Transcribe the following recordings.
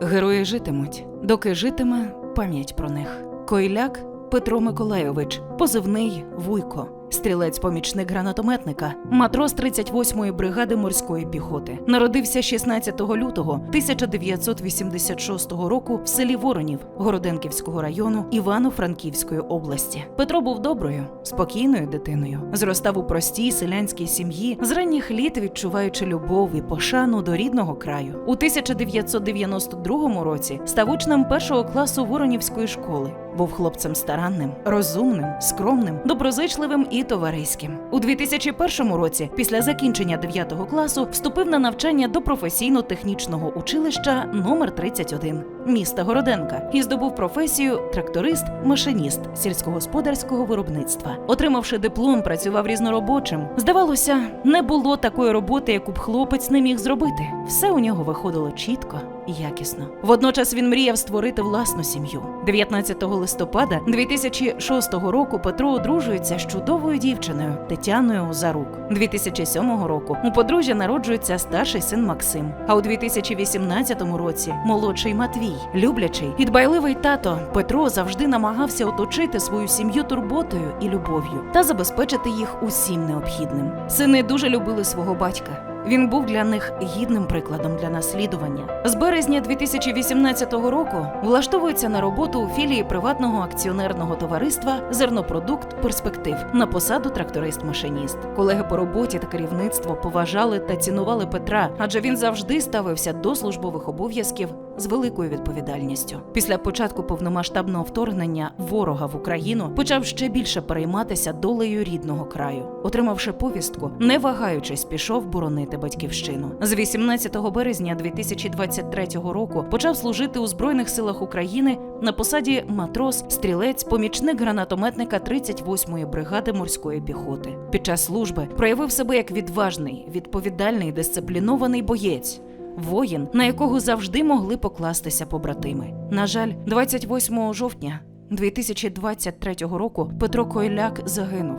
Герої житимуть, доки житиме пам'ять про них. Койляк Петро Миколайович, позивний Вуйко, стрілець-помічник гранатометника, матрос 38-ї бригади морської піхоти. Народився 16 лютого 1986 року в селі Воронів Городенківського району Івано-Франківської області. Петро був доброю, спокійною дитиною. Зростав у простій селянській сім'ї, з ранніх літ відчуваючи любов і пошану до рідного краю. У 1992 році став учнем першого класу Воронівської школи. Був хлопцем старанним, розумним, скромним, доброзичливим і товариським. У 2001 році, після закінчення 9 класу, вступив на навчання до професійно-технічного училища номер 31 міста Городенка і здобув професію тракторист-машиніст сільськогосподарського виробництва. Отримавши диплом, працював різноробочим. Здавалося, не було такої роботи, яку б хлопець не міг зробити. Все у нього виходило чітко якісно. Водночас він мріяв створити власну сім'ю. 19 листопада 2006 року Петро одружується з чудовою дівчиною Тетяною Озарук. 2007 року у подружжя народжується старший син Максим. А у 2018 році молодший Матвій, люблячий і дбайливий тато Петро завжди намагався оточити свою сім'ю турботою і любов'ю та забезпечити їх усім необхідним. Сини дуже любили свого батька. Він був для них гідним прикладом для наслідування. З березня 2018 року влаштовується на роботу у філії приватного акціонерного товариства Зернопродукт Перспектив на посаду тракторист-машиніст. Колеги по роботі та керівництво поважали та цінували Петра, адже він завжди ставився до службових обов'язків з великою відповідальністю. Після початку повномасштабного вторгнення ворога в Україну почав ще більше перейматися долею рідного краю. Отримавши повістку, не вагаючись, пішов боронити батьківщину. З 18 березня 2023 року почав служити у збройних силах України на посаді матрос, стрілець, помічник гранатометника 38-ї бригади морської піхоти. Під час служби проявив себе як відважний, відповідальний, дисциплінований боєць. Воїн, на якого завжди могли покластися побратими. На жаль, 28 жовтня 2023 року Петро Койляк загинув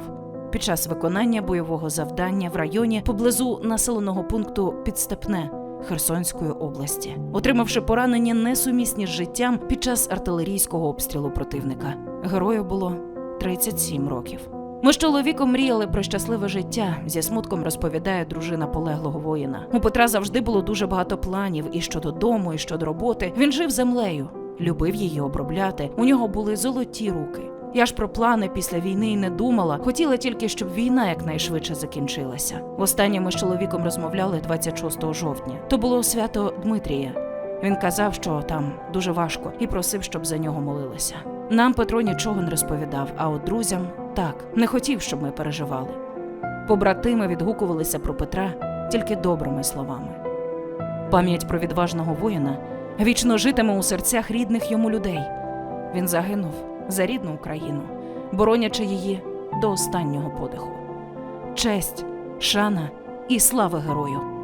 під час виконання бойового завдання в районі поблизу населеного пункту Підстепне Херсонської області, отримавши поранення несумісні з життям під час артилерійського обстрілу противника. Герою було 37 років. Ми з чоловіком мріяли про щасливе життя. Зі смутком розповідає дружина полеглого воїна. У Петра завжди було дуже багато планів і щодо дому, і щодо роботи. Він жив землею, любив її обробляти. У нього були золоті руки. Я ж про плани після війни й не думала. Хотіла тільки, щоб війна якнайшвидше закінчилася. Востаннє ми з чоловіком розмовляли 26 жовтня. То було свято Дмитрія. Він казав, що там дуже важко, і просив, щоб за нього молилися. Нам Петро нічого не розповідав, а от друзям так не хотів, щоб ми переживали. Побратими відгукувалися про Петра тільки добрими словами. Пам'ять про відважного воїна вічно житиме у серцях рідних йому людей. Він загинув за рідну Україну, боронячи її до останнього подиху. Честь, шана і слава герою!